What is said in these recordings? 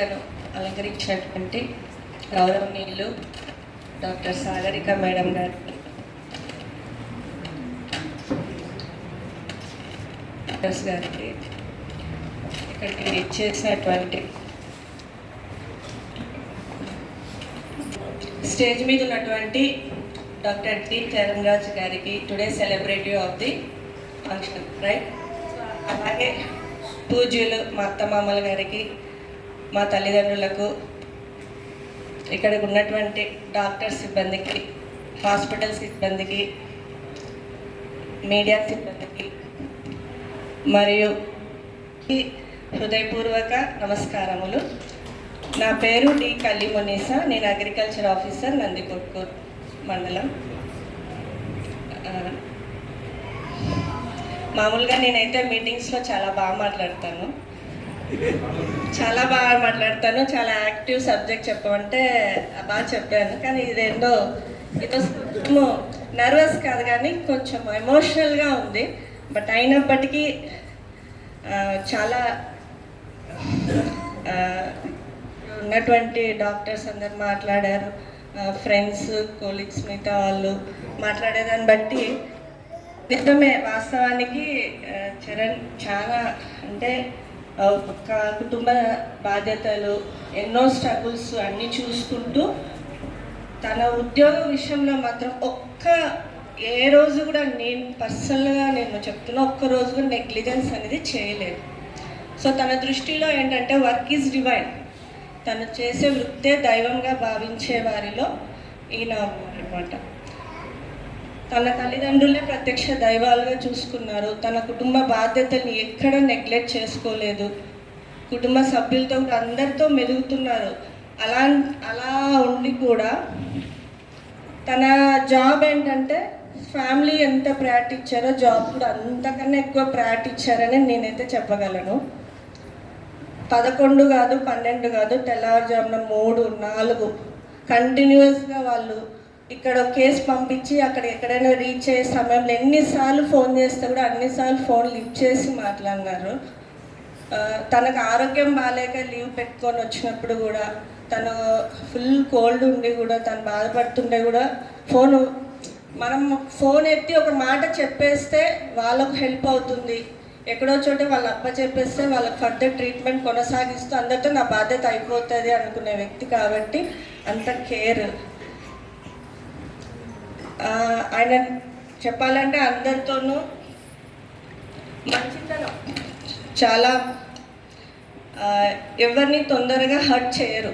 వేదికను అలంకరించినటువంటి గౌరవనీయులు డాక్టర్ సాగరిక మేడం గారికి డాక్టర్స్ గారికి ఇక్కడికి ఇచ్చేసినటువంటి స్టేజ్ మీద ఉన్నటువంటి డాక్టర్ టి చరణ్ రాజ్ గారికి today celebrative of the function right? అలాగే పూజ్యులు మా అత్తమామల గారికి మా తల్లిదండ్రులకు ఇక్కడికి ఉన్నటువంటి డాక్టర్ సిబ్బందికి హాస్పిటల్ సిబ్బందికి మీడియా సిబ్బందికి మరియు హృదయపూర్వక నమస్కారములు. నా పేరు డి కల్లి మునీసా నేను అగ్రికల్చర్ ఆఫీసర్ నందికొట్కూర్ మండలం. మామూలుగా నేనైతే మీటింగ్స్లో చాలా బాగా మాట్లాడతాను. చాలా బాగా మాట్లాడతాను. చాలా యాక్టివ్ సబ్జెక్ట్ చెప్పమంటే బాగా చెప్పాను. కానీ ఇదేందో ఇదో నర్వస్ కాదు కానీ కొంచెం ఎమోషనల్గా ఉంది. బట్ అయినప్పటికీ చాలా ఉన్నటువంటి డాక్టర్స్ అందరు మాట్లాడారు. ఫ్రెండ్స్ కోలీగ్స్ మిగతా వాళ్ళు మాట్లాడేదాన్ని బట్టి నిజమే వాస్తవానికి చరణ్ చాలా అంటే కుటుంబ బాధ్యతలు ఎన్నో స్ట్రగుల్స్ అన్నీ చూసుకుంటూ తన ఉద్యోగం విషయంలో మాత్రం ఒక్క ఏ రోజు కూడా నేను పర్సనల్గా నేను చెప్తున్నా ఒక్క రోజు కూడా నెగ్లిజెన్స్ అనేది చేయలేదు. సో తన దృష్టిలో ఏంటంటే వర్క్ ఈజ్ డివైన్ తను చేసే వృత్తే దైవంగా భావించే వారిలో ఈయన అనమాట తన తల్లిదండ్రులే ప్రత్యక్ష దైవాలుగా చూసుకున్నారు. తన కుటుంబ బాధ్యతల్ని ఎక్కడ నెగ్లెక్ట్ చేసుకోలేదు. కుటుంబ సభ్యులతో అందరితో మెలుగుతున్నారు అలా అలా ఉండి కూడా తన జాబ్ ఏంటంటే ఫ్యామిలీ ఎంత ప్రయారిటీ ఇచ్చారో జాబ్ కూడా అంతకన్నా ఎక్కువ ప్రయారిటీ ఇచ్చారని నేనైతే చెప్పగలను. పదకొండు కాదు పన్నెండు కాదు తెల్లవారుజామున మూడు నాలుగు కంటిన్యూస్గా వాళ్ళు ఇక్కడ కేస్ కేసు పంపించి అక్కడ ఎక్కడైనా రీచ్ అయ్యే సమయంలో ఎన్నిసార్లు ఫోన్ చేస్తే కూడా అన్నిసార్లు ఫోన్ లిఫ్ట్ చేసి మాట్లాడినారు. తనకు ఆరోగ్యం బాగాలేక లీవ్ పెట్టుకొని వచ్చినప్పుడు కూడా తను ఫుల్ కోల్డ్ ఉండి కూడా తను బాధపడుతుంటే కూడా ఫోన్ మనం ఫోన్ ఎత్తి ఒక మాట చెప్పేస్తే వాళ్ళకు హెల్ప్ అవుతుంది. ఎక్కడో చోట వాళ్ళ అప్ప చెప్పేస్తే వాళ్ళకి ఫర్దర్ ట్రీట్మెంట్ కొనసాగిస్తూ అందరితో నా బాధ్యత అయిపోతుంది అనుకునే వ్యక్తి కాబట్టి అంత కేర్ ఆయన చెప్పాలంటే అందరితోనూ మంచితనం. చాలా ఎవరిని తొందరగా హర్ట్ చేయరు.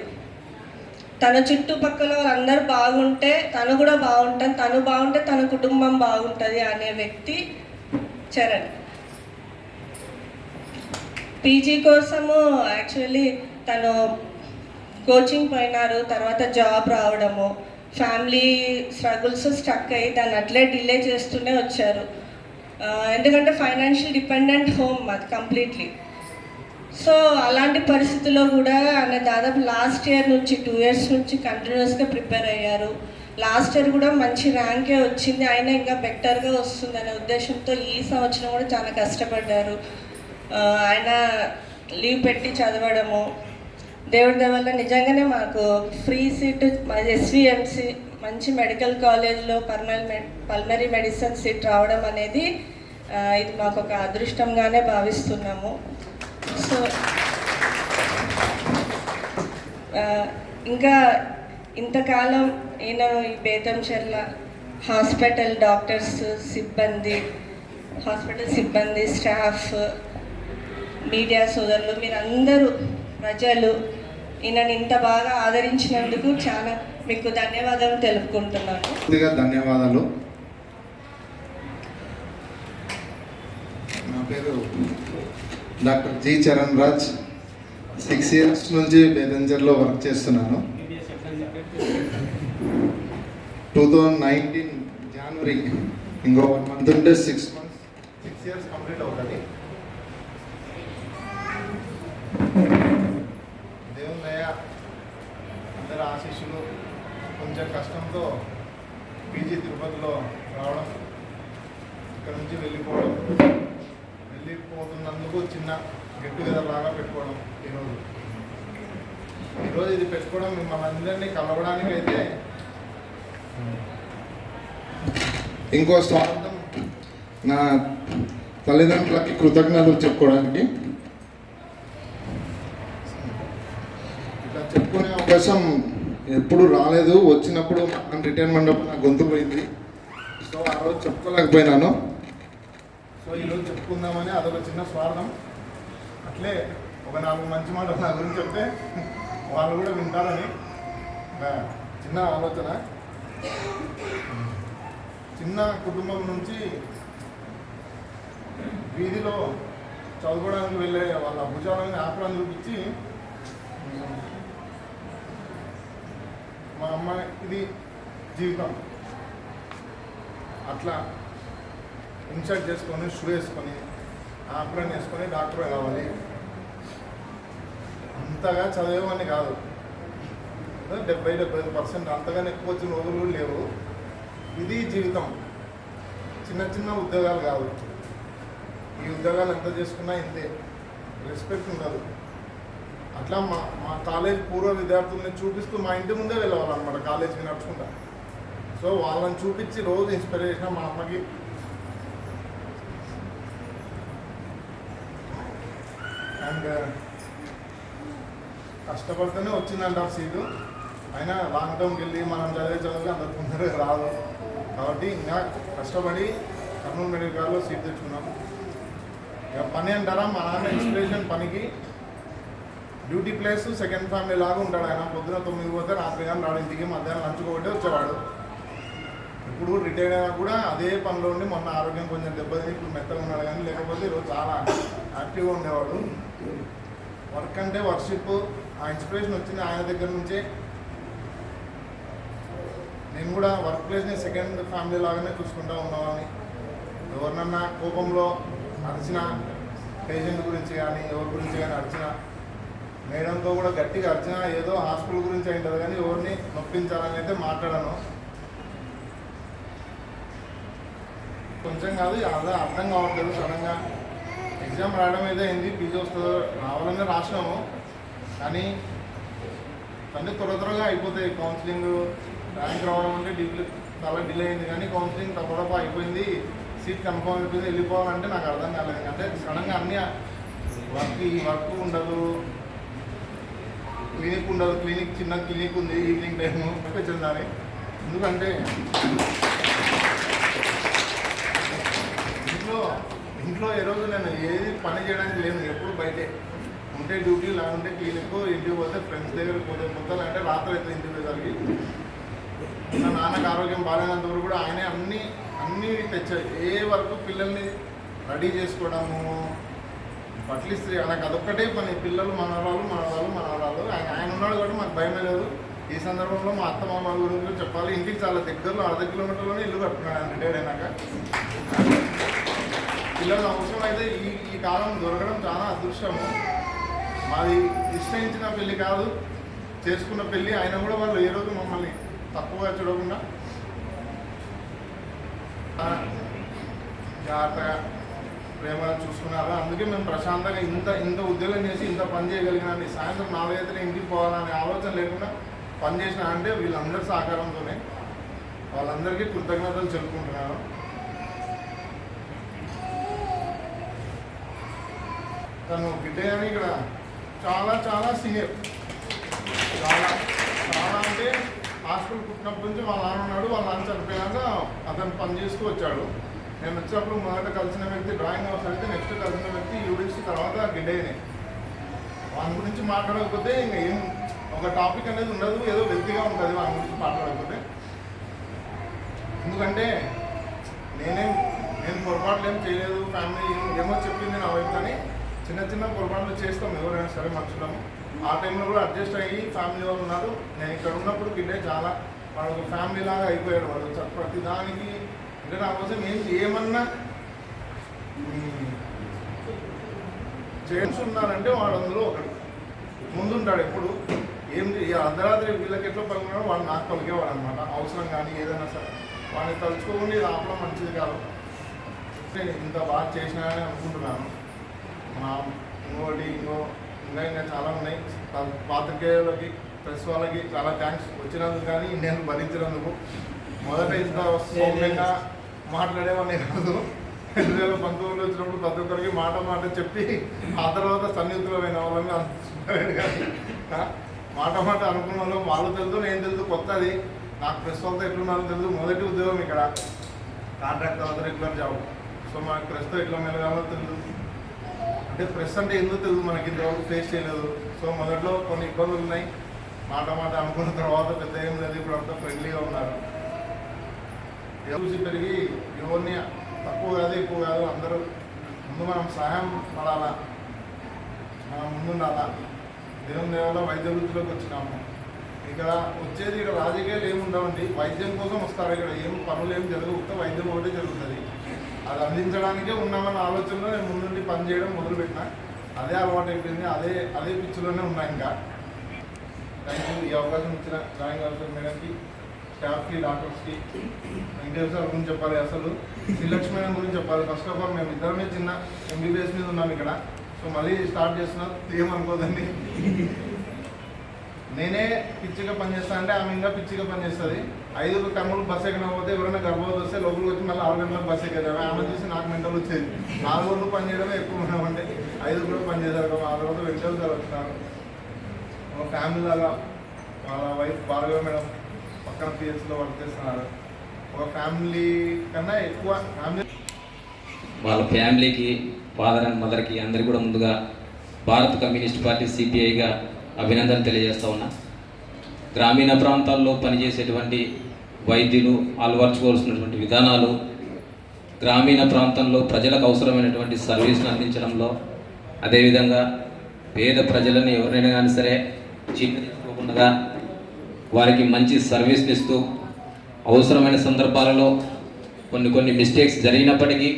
తన చుట్టుపక్కల వాళ్ళందరూ బాగుంటే తను కూడా బాగుంటుంది తను బాగుంటే తన కుటుంబం బాగుంటుంది అనే వ్యక్తి చరణ్. పీజీ కోసము యాక్చువల్లీ తను కోచింగ్ పోయినారు తర్వాత జాబ్ రావడము ఫ్యామిలీ స్ట్రగుల్స్ స్టక్ అయ్యి దాన్ని అట్లే డిలే చేస్తూనే వచ్చారు. ఎందుకంటే ఫైనాన్షియల్ డిపెండెంట్ హోమ్ అది కంప్లీట్లీ. సో అలాంటి పరిస్థితుల్లో కూడా ఆయన దాదాపు లాస్ట్ ఇయర్ నుంచి టూ ఇయర్స్ నుంచి కంటిన్యూస్గా ప్రిపేర్ అయ్యారు. లాస్ట్ ఇయర్ కూడా మంచి ర్యాంకే వచ్చింది. అయినా ఇంకా బెటర్గా వస్తుంది అనే ఉద్దేశంతో ఈ సంవత్సరం కూడా చాలా కష్టపడ్డారు. ఆయన లీవ్ పెట్టి చదవడము దేవుడి వల్ల నిజంగానే మాకు ఫ్రీ సీట్ మాది ఎస్విఎంసి మంచి మెడికల్ కాలేజ్లో పర్మల్ పల్మరీ మెడిసిన్ సీట్ రావడం అనేది ఇది మాకు ఒక అదృష్టంగానే భావిస్తున్నాము. సో ఇంకా ఇంతకాలం ఈయన ఈ బేతంచెర్ల హాస్పిటల్ డాక్టర్స్ సిబ్బంది హాస్పిటల్ సిబ్బంది స్టాఫ్ మీడియా సోదరులు మీరందరూ ప్రజలు ఈయనని ఇంత బాగా ఆదరించినందుకు చాలా మీకు ధన్యవాదాలు తెలుపుకుంటున్నాను. ధన్యవాదాలు. నా పేరు doctor G Charan Raj. Six years నుంచి బేదంజర్లో వర్క్ చేస్తున్నాను. టూ థౌజండ్ నైన్టీన్ జనవరి ఇంకో వన్ మంత్ ఉంటే six months six years complete అవుతుంది దేవుని దయ ఆశీస్సులు కొంచెం కష్టంతో పీజీ తిరుపతిలో రావడం ఇక్కడ నుంచి వెళ్ళిపోవడం వెళ్ళిపోతున్నందుకు చిన్న గెట్ టుగెదర్ లాగా పెట్టుకోవడం ఈరోజు ఈరోజు ఇది పెట్టుకోవడం మిమ్మల్ని అందరినీ కలవడానికి అయితే ఇంకో స్వాగతం నా తల్లిదండ్రులకి కృతజ్ఞతలు చెప్పుకోవడానికి. ఇట్లా చెప్పుకునే అవకాశం ఎప్పుడు రాలేదు. వచ్చినప్పుడు మన రిటైర్మెంట్ అప్పుడు నా గొంతు పోయింది. సో ఆ రోజు చెప్పుకోలేకపోయినాను. సో ఈరోజు చెప్పుకుందామని అదొక చిన్న స్వార్థం. అట్లే ఒక నాలుగు మంచి మాటలు నా గురించి చెప్తే వాళ్ళు కూడా వింటారని చిన్న ఆలోచన. చిన్న కుటుంబం నుంచి వీధిలో చదువుకోవడానికి వెళ్ళే వాళ్ళ భుజాలని ఆపడం చూపించి మా అమ్మాయి ఇది జీవితం. అట్లా ఇన్సర్ట్ చేసుకొని షూ వేసుకొని ఆపరేషన్ వేసుకొని డాక్టర్ కావాలి. అంతగా చదివేవాడిని కాదు. డెబ్బై డెబ్బై ఐదు పర్సెంట్ అంతగానే ఎక్కువ వచ్చిన రోజులు లేవు. ఇది జీవితం. చిన్న చిన్న ఉద్యోగాలు కాదు ఈ ఉద్యోగాలు ఎంత చేసుకున్నా ఇంతే. రెస్పెక్ట్ ఉండదు. అట్లా మా మా కాలేజ్ పూర్వ విద్యార్థుల్ని చూపిస్తూ మా ఇంటి ముందే వెళ్ళేవాళ్ళనమాట కాలేజీకి నడుచుకుంటా. సో వాళ్ళని చూపించి రోజు ఇన్స్పిరేషన్ మా అమ్మకి. అండ్ uh, కష్టపడితేనే వచ్చిందంట ఆ సీటు. అయినా లాంగ్ టర్మ్కి వెళ్ళి మనం చదివే చదువుకి అంత తొందరగా రాదు. కాబట్టి ఇంకా కష్టపడి కర్నూలు మెడికల్ కాలేజ్లో సీట్ తెచ్చుకున్నాం. ఇక పని అంటారా? మా నాన్న ఇన్స్పిరేషన్ పనికి. డ్యూటీ ప్లేస్ సెకండ్ ఫ్యామిలీ లాగా ఉంటాడు ఆయన. పొద్దున తొమ్మిది పోతే రాత్రి కానీ రాడు ఇంటికి మధ్యాహ్నం లంచ్ ఒకటే వచ్చేవాడు. ఇప్పుడు రిటైర్ అయినా కూడా అదే పనిలో ఉండి మొన్న ఆరోగ్యం కొంచెం దెబ్బతిని ఇప్పుడు మెత్తగా ఉన్నాడు కానీ లేకపోతే ఈరోజు చాలా యాక్టివ్గా ఉండేవాడు. వర్క్ అంటే వర్షిప్. ఆ ఇన్స్పిరేషన్ వచ్చింది ఆయన దగ్గర నుంచే. నేను కూడా వర్క్ ప్లేస్ని సెకండ్ ఫ్యామిలీ లాగానే చూసుకుంటా ఉన్నామని ఎవరినన్నా కోపంలో అరిచిన పేషెంట్ గురించి కానీ ఎవరి గురించి కానీ అరిచిన మేడంతో కూడా గట్టిగా అర్చన ఏదో హాస్పిటల్ గురించి అయింటారు కానీ ఎవరిని నొప్పించాలని అయితే మాట్లాడను. కొంచెం కాదు అదే అర్థం కావట్లేదు సడన్గా. ఎగ్జామ్ రాయడం అయితే అయింది పీజీ వస్తుందో రావాలనే రాసినాము. కానీ అంటే త్వర త్వరగా అయిపోతాయి. కౌన్సిలింగ్ ర్యాంక్ రావడం అంటే డిలే చాలా డిలే అయింది కానీ కౌన్సిలింగ్ తప్పదప్ప అయిపోయింది. సీట్ కన్ఫర్మ్ అయిపోయింది వెళ్ళిపోవాలంటే నాకు అర్థం కాలేదు. అంటే సడన్గా అన్నీ వర్క్ ఈ వర్క్ ఉండదు. క్లినిక్ ఉండదు క్లినిక్ చిన్న క్లినిక్ ఉంది ఈవినింగ్ టైము వచ్చింది దాని ఎందుకంటే ఇంట్లో ఇంట్లో ఏ రోజు నేను ఏది పని చేయడానికి లేను ఎప్పుడు బయటే. ఉంటే డ్యూటీ లేకుంటే క్లినిక్ ఇంటికి పోతే ఫ్రెండ్స్ దగ్గరికి పోతే మొత్తం అంటే రాత్రి అయితే ఇంటికి పోయేసరికి. నా నాన్నకు ఆరోగ్యం బాగాలేనంత వరకు కూడా ఆయనే అన్ని అన్నీ తెచ్చాయి ఏ వరకు పిల్లల్ని రెడీ చేసుకోవడము పట్లిస్త్రీ నాకు అదొక్కటే పని పిల్లలు మనవరాలు మనవరాలు మనవరాలు ఆయన ఆయన ఉన్నాడు కాబట్టి మాకు భయమే లేదు. ఈ సందర్భంలో మా అత్త మామ గురించి చెప్పాలి. ఇంటికి చాలా దగ్గరలో అర్ధ కిలోమీటర్లోనే ఇల్లు కట్టుకున్నాడు ఆయన రిటైర్ అయినాక. పిల్లల అవసరం అయితే ఈ ఈ కాలం దొరకడం చాలా అదృష్టము మాది నిశ్చయించిన పెళ్ళి కాదు. చేసుకున్న పెళ్ళి అయినా కూడా వాళ్ళు ఏ రోజు మమ్మల్ని తక్కువగా చూడకుండా జాగ్రత్తగా ప్రేమ చూసుకున్నారు అందుకే మేము ప్రశాంతంగా ఇంత ఇంత ఉద్యోగం చేసి ఇంత పని చేయగలిగినాన్ని సాయంత్రం నాలుగైతే ఇంటికి పోవాలనే ఆలోచన లేకుండా పని చేసిన అంటే వీళ్ళందరి సహకారంతోనే వాళ్ళందరికీ కృతజ్ఞతలు చెప్పుకుంటున్నాను. తను బిడ్డ అని ఇక్కడ చాలా చాలా సీనియర్. చాలా చాలా అంటే హాస్పిటల్ పుట్టినప్పటి నుంచి వాళ్ళ నాన్న ఉన్నాడు. వాళ్ళ నాన్న చనిపోయాక అతను పని చేస్తూ వచ్చాడు. నేను వచ్చినప్పుడు మొదట కలిసిన వ్యక్తి డ్రాయింగ్ హౌస్ అయితే నెక్స్ట్ కలిసిన వ్యక్తి యూడిక్స్ తర్వాత గిడ్డైనే వాని గురించి మాట్లాడకపోతే ఇంకా ఏం ఒక టాపిక్ అనేది ఉండదు ఏదో వ్యక్తిగా ఉంటుంది వాని గురించి మాట్లాడకపోతే. ఎందుకంటే నేనేం నేను పొరపాట్లు ఏం చేయలేదు ఫ్యామిలీ ఏమో చెప్పింది నా వైపు కానీ చిన్న చిన్న పొరపాట్లు చేస్తాం ఎవరైనా సరే మనుషులము. ఆ టైంలో కూడా అడ్జస్ట్ అయ్యి ఫ్యామిలీ వాళ్ళు ఉన్నారు. నేను ఇక్కడ ఉన్నప్పుడు గిడ్డే చాలా వాళ్ళకు ఫ్యామిలీ లాగా అయిపోయాడు. వాళ్ళు ప్రతి దానికి అంటే నా కోసం ఏం ఏమన్నా చేసి ఉన్నారంటే వాడు అందులో ఒకడు. ముందుంటాడు ఎప్పుడు. ఏం అర్ధరాత్రి వీళ్ళకి ఎట్లా పలుకున్నాడో వాడు నాకు పలికేవాడు అనమాట అవసరం కానీ ఏదైనా సరే. వాడిని తలుచుకోకుండా రావడం మంచిది కాదు. నేను ఇంత బాగా చేసినానని అనుకుంటున్నాను. మా ఇంకోటి ఇంకో ఇంకా ఇంకా చాలా ఉన్నాయి. పాత్రికేయులకి ప్రెస్ వాళ్ళకి చాలా థ్యాంక్స్ వచ్చినందుకు కానీ నేను భరించినందుకు. మొదట ఇంత సౌమ్యంగా మాట్లాడేవాడిని కాదు. రెండు వేల పంతొమ్మిదిలో వచ్చినప్పుడు ప్రతి ఒక్కరికి మాట మాట చెప్పి ఆ తర్వాత సన్నిహితులమైన వాళ్ళని అనుకుంటున్నాడు కానీ మాట మాట అనుకున్న వాళ్ళు వాళ్ళు తెలుసు నేను తెలుసు కొత్తది. నాకు ప్రెస్ వాళ్ళతో ఎట్లున్నారో తెలుసు. మొదటి ఉద్యోగం ఇక్కడ. కాంట్రాక్ట్ తర్వాత రెగ్యులర్ జాబ్ సో మాకు ప్రెస్తో ఎట్లా మెలగాలో తెలుసు. అంటే ప్రెస్ అంటే ఎందుకు తెలుసు మనకి ఇంతవరకు ఫేస్ చేయలేదు. సో మొదట్లో కొన్ని ఇబ్బందులు ఉన్నాయి. మాట మాట అనుకున్న తర్వాత పెద్ద ఏం లేదు. ఇప్పుడు అంతా ఫ్రెండ్లీగా ఉన్నారు. చూసి పెరిగి ఎవరిని తక్కువ కాదు ఎక్కువ కాదు అందరూ ముందు మనం సహాయం పడాలా? మనం ముందుండాలా? దేవుని దేవాల వైద్య వృత్తిలోకి వచ్చినాము. ఇక్కడ వచ్చేది ఇక్కడ రాజకీయాలు ఏమి ఉండవండి. వైద్యం కోసం వస్తారు ఇక్కడ. ఏం పనులు ఏం జరగవు. వైద్యం ఒకటే జరుగుతుంది. అది అందించడానికే ఉన్నామన్న ఆలోచనలో నేను ముందుండి పనిచేయడం మొదలుపెట్టిన. అదే అలవాటు అయిపోయింది. అదే అదే పిచ్చిలోనే ఉన్నా ఇంకా. థ్యాంక్ యూ ఈ అవకాశం ఇచ్చిన జాయిన్ కలెక్టర్ మేడంకి స్టాఫ్కి డాక్టర్స్కి వెంకటేశ్వర సార్ గురించి చెప్పాలి అసలు. శ్రీలక్ష్మి గురించి చెప్పాలి. ఫస్ట్ ఆఫ్ ఆల్ మేము ఇద్దరమే చిన్న ఎంబీబీఎస్ మీద ఉన్నాం ఇక్కడ. సో మళ్ళీ స్టార్ట్ చేస్తున్నా ఏమనుకోదండి నేనే పిచ్చిగా పనిచేస్తా అంటే ఆమె ఇంకా పిచ్చిగా పనిచేస్తుంది. ఐదుగురు కన్నులు బస్ ఎక్కకపోతే ఎవరైనా గర్భవతి వస్తే లోపలికి వచ్చి మళ్ళీ ఆరు గంటలకు బస్ ఎక్కేది ఆమె చూసి నాకు మెంటల్ వచ్చేది. నాలుగు రోజులు పని చేయడమే ఎక్కువ ఉన్నామంటే ఐదు కూడా పనిచేశారు కదా ఆ తర్వాత వెంకటేశ్వర సార్ వచ్చినారు ఫ్యామిలీ లాగా వాళ్ళ వైఫ్ భార్గవ మేడం పక్క పిఎస్లో వర్క్ చేస్తున్నారు ఒక ఫ్యామిలీ కన్నా ఎక్కువ ఫ్యామిలీ వాళ్ళ ఫ్యామిలీకి ఫాదర్ అండ్ మదర్కి అందరికీ కూడా ముందుగా భారత కమ్యూనిస్ట్ పార్టీ సిపిఐగా అభినందన తెలియజేస్తా ఉన్నా. గ్రామీణ ప్రాంతాల్లో పనిచేసేటువంటి వైద్యులు అలవర్చుకోవాల్సినటువంటి విధానాలు గ్రామీణ ప్రాంతంలో ప్రజలకు అవసరమైనటువంటి సర్వీస్ను అందించడంలో అదేవిధంగా పేద ప్రజలను ఎవరైనా కానీ సరే చీకరించుకోకుండా వారికి మంచి సర్వీస్ని ఇస్తూ అవసరమైన సందర్భాలలో కొన్ని కొన్ని మిస్టేక్స్ జరిగినప్పటికీ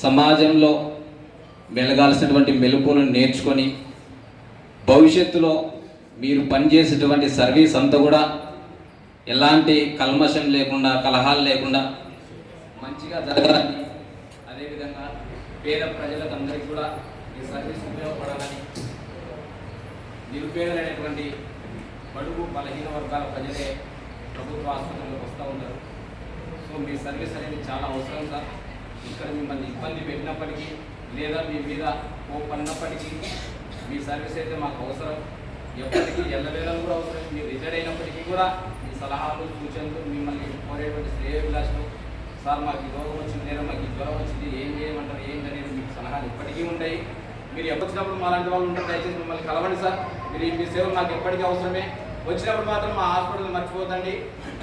సమాజంలో మెలగాల్సినటువంటి మెలకువలను నేర్చుకొని భవిష్యత్తులో మీరు పనిచేసేటువంటి సర్వీస్ అంతా కూడా ఎలాంటి కల్మషం లేకుండా కలహాలు లేకుండా మంచిగా జరగాలని అదేవిధంగా పేద ప్రజలకు అందరికీ కూడా ఈ సర్వీస్ ఉపయోగపడాలని నిరుపేదలైనటువంటి బడుగు బలహీన వర్గాల ప్రజలే ప్రభుత్వ ఆసుపత్రులకు వస్తూ ఉంటారు సో మీ సర్వీస్ అనేది చాలా అవసరం సార్. ఇక్కడ మిమ్మల్ని ఇబ్బంది పెట్టినప్పటికీ లేదా మీ మీద కోపన్నప్పటికీ మీ సర్వీస్ అయితే మాకు అవసరం. ఎప్పటికీ ఎల్లవేళలు కూడా అవసరం. మీరు రిటైర్ అయినప్పటికీ కూడా మీ సలహాలు సూచనలు మిమ్మల్ని కోరేటువంటి శ్రేయోభిలాషలు. సార్ మాకు ఈ రోగం వచ్చింది లేదా మాకు ఈ జ్వరం వచ్చింది ఏం చేయమంటారు ఏంటనేది అనేది మీకు సలహాలు ఇప్పటికీ ఉంటాయి. మీరు ఎప్పుడు వచ్చినప్పుడు మా లాంటి వాళ్ళు ఉంటారు దయచేసి మిమ్మల్ని కలవండి సార్. మీరు ఈ- మీ సేవలు నాకు ఎప్పటికీ అవసరమే. వచ్చినప్పుడు మాత్రం మా హాస్పిటల్ మర్చిపోతండి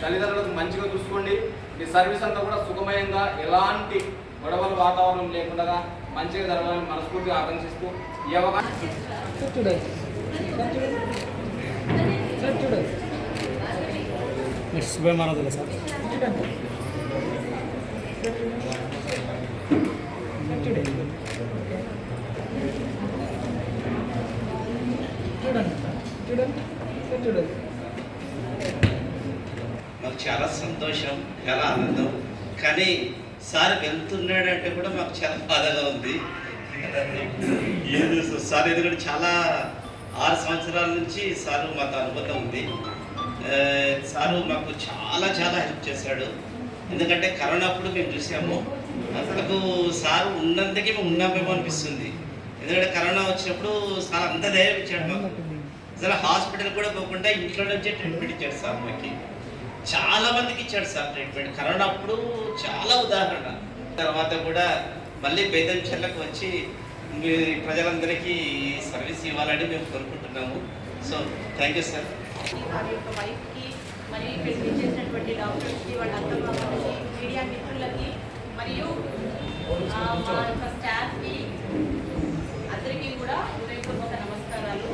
తల్లిదండ్రులకు మంచిగా చూసుకోండి. మీ సర్వీస్ అంతా కూడా సుఖమయంగా ఎలాంటి గొడవల వాతావరణం లేకుండా మంచిగా జరగాలని మనస్ఫూర్తిగా ఆకాంక్షిస్తూ ఈ అవకాశం చూడండి చూడండి. మనదులే మాకు చాలా సంతోషం చాలా ఆనందం. కానీ సార్ వెళ్తున్నాడంటే కూడా మాకు చాలా బాధగా ఉంది. ఏం సార్ ఎందుకంటే చాలా ఆరు సంవత్సరాల నుంచి సారు మాకు అనుబంధం ఉంది. సారు మాకు చాలా చాలా హెల్ప్ చేశాడు. ఎందుకంటే కరోనా అప్పుడు మేము చూసాము. అసలు సారు ఉన్నందుకే మేము ఉన్నామేమో అనిపిస్తుంది. ఎందుకంటే కరోనా వచ్చినప్పుడు సార్ అంత ధైర్యం ఇచ్చాడు మాకు. అసలు హాస్పిటల్ కూడా పోకుండా ఇంట్లో నుంచే ట్రీట్మెంట్ ఇచ్చాడు సార్ మాకు చాలా మందికి ఇచ్చాడు సార్ ట్రీట్మెంట్. కరోనా అప్పుడు చాలా ఉదాహరణ. తర్వాత కూడా మళ్ళీ బేదంచెర్లకు వచ్చి మీ ప్రజలందరికీ సర్వీస్ ఇవ్వాలని మేము కోరుకుంటున్నాము. So thank you sir. వారి యొక్క మరి చేసినటువంటి డాక్టర్స్కి వాళ్ళ అత్తమామలకి మీడియా మిత్రులకి మరియు మా యొక్క స్టాఫ్కి అందరికీ కూడా హృదయపూర్వక నమస్కారాలు.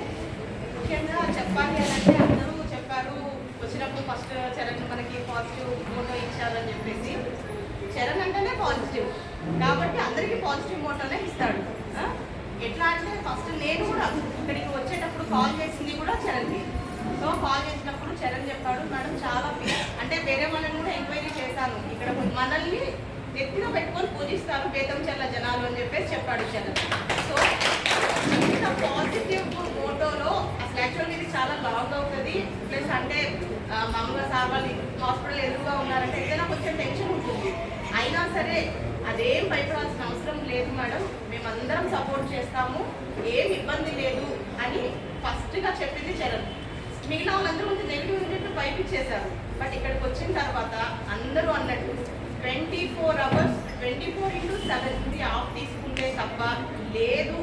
ముఖ్యంగా చెప్పాలి అని అంటే అందరూ చెప్పారు. వచ్చినప్పుడు ఫస్ట్ చరణ్ మనకి పాజిటివ్ ఫోటో ఇచ్చారని చెప్పేసి. చరణ్ అంటేనే పాజిటివ్ కాబట్టి అందరికీ పాజిటివ్ ఫోటోనే ఇస్తాడు. ఎట్లా అంటే ఫస్ట్ నేను కూడా ఇక్కడికి వచ్చేటప్పుడు కాల్ చేసింది కూడా చరణ్కి. సో కాల్ చేసినప్పుడు చరణ్ చెప్పాడు మేడం చాలా అంటే వేరే వాళ్ళని కూడా ఎంక్వైరీ చేశాను. ఇక్కడ మనల్ని ఎత్తిన పెట్టుకొని పూజిస్తారు బేతం చెల్ల జనాలు అని చెప్పేసి చెప్పాడు చరణ్. సో పాజిటివ్ మోటోలో అసలు యాక్చువల్గా ఇది చాలా లాంగ్ అవుతుంది. ప్లస్ అంటే ఆ, మామూలుగా సార్ వాళ్ళు హాస్పిటల్ ఎదురుగా ఉన్నారంటే ఏదైనా కొంచెం టెన్షన్ ఉంటుంది. అయినా సరే అదేం భయపడాల్సిన అవసరం లేదు మేడం. మేమందరం సపోర్ట్ చేస్తాము. ఏం ఇబ్బంది లేదు అని ఫస్ట్గా చెప్పింది చరణ్. మిగిలిన వాళ్ళందరూ కొంచెం నెగిటివ్ నెగిటివ్ పైపించేశారు బట్ ఇక్కడికి వచ్చిన తర్వాత అందరూ అన్నట్టు twenty four hours twenty four into seven off తీసుకుంటే తప్ప లేదు.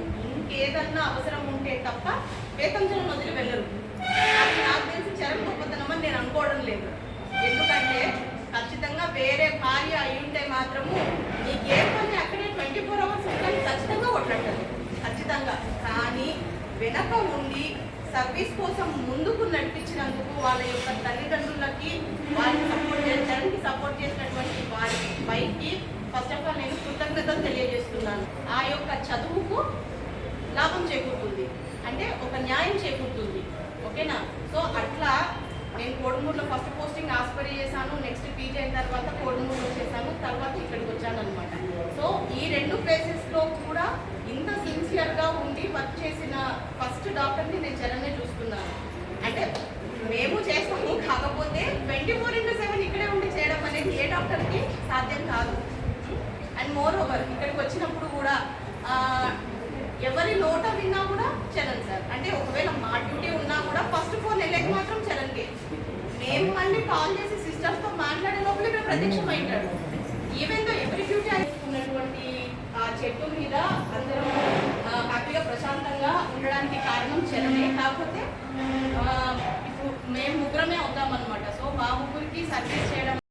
ఇంకేదన్నా అవసరం ఉంటే తప్ప వేతంజనం వదిలి వెళ్ళరు. అది నాకు తెలిసి చరణ్ గొప్పతనం అని నేను అనుకోవడం లేదు. ఎందుకంటే ఖచ్చితంగా వేరే భార్య అయి ఉంటే మాత్రము నీకు ఏ పని అక్కడే ట్వంటీ ఫోర్ అవర్స్ ఉండాలి. ఖచ్చితంగా కొట్లాడతారు ఖచ్చితంగా. కానీ వెనక ఉండి సర్వీస్ కోసం ముందుకు నడిపించినందుకు వాళ్ళ యొక్క తల్లిదండ్రులకి వారిని సపోర్ట్ చేయడానికి సపోర్ట్ చేసినటువంటి వారి వైఫ్కి ఫస్ట్ ఆఫ్ ఆల్ నేను కృతజ్ఞతలు తెలియజేస్తున్నాను. ఆ యొక్క చదువుకు లాభం చేకూరుతుంది. అంటే ఒక న్యాయం చేకూరుతుంది. ఓకేనా? సో అట్లా నేను కోడుమూరులో ఫస్ట్ పోస్టింగ్ ఆస్పరి చేశాను నెక్స్ట్ పీజీ అయిన తర్వాత కోడుమూరులో చేశాను తర్వాత ఇక్కడికి వచ్చాను అనమాట సో ఈ రెండు ప్లేసెస్లో కూడా ఇంత సిన్సియర్గా ఉండి వర్క్ చేసిన ఫస్ట్ డాక్టర్ని నేను చరణ్నే చూస్తున్నాను. అంటే మేము చేస్తాము కాకపోతే ట్వంటీ ఫోర్ ఇంటూ సెవెన్ ఇక్కడే ఉండి చేయడం అనేది ఏ డాక్టర్కి సాధ్యం కాదు. అండ్ మోర్ ఓవర్ ఇక్కడికి వచ్చినప్పుడు కూడా ఎవరి నోట విన్నా కూడా చరణ్ సార్. అంటే ఒకవేళ మా డ్యూటీ ఉన్నా కూడా ఫస్ట్ ఫోన్ వెళ్ళేది మాత్రం చరణ్కి మేము మళ్ళీ కాల్ చేసి సిస్టర్స్తో మాట్లాడే లోపల ఇక్కడ ప్రత్యక్షం ఈవెన్తో ఎవరి డ్యూటీ ఉన్నటువంటి ఆ చెట్టు మీద అందరం హ్యాపీగా ప్రశాంతంగా ఉండడానికి కారణం చరణే కాకపోతే ఇప్పుడు మేము ముగ్గురమే అవుతామన్నమాట. సో మా ముగ్గురికి సర్వీస్ చేయడం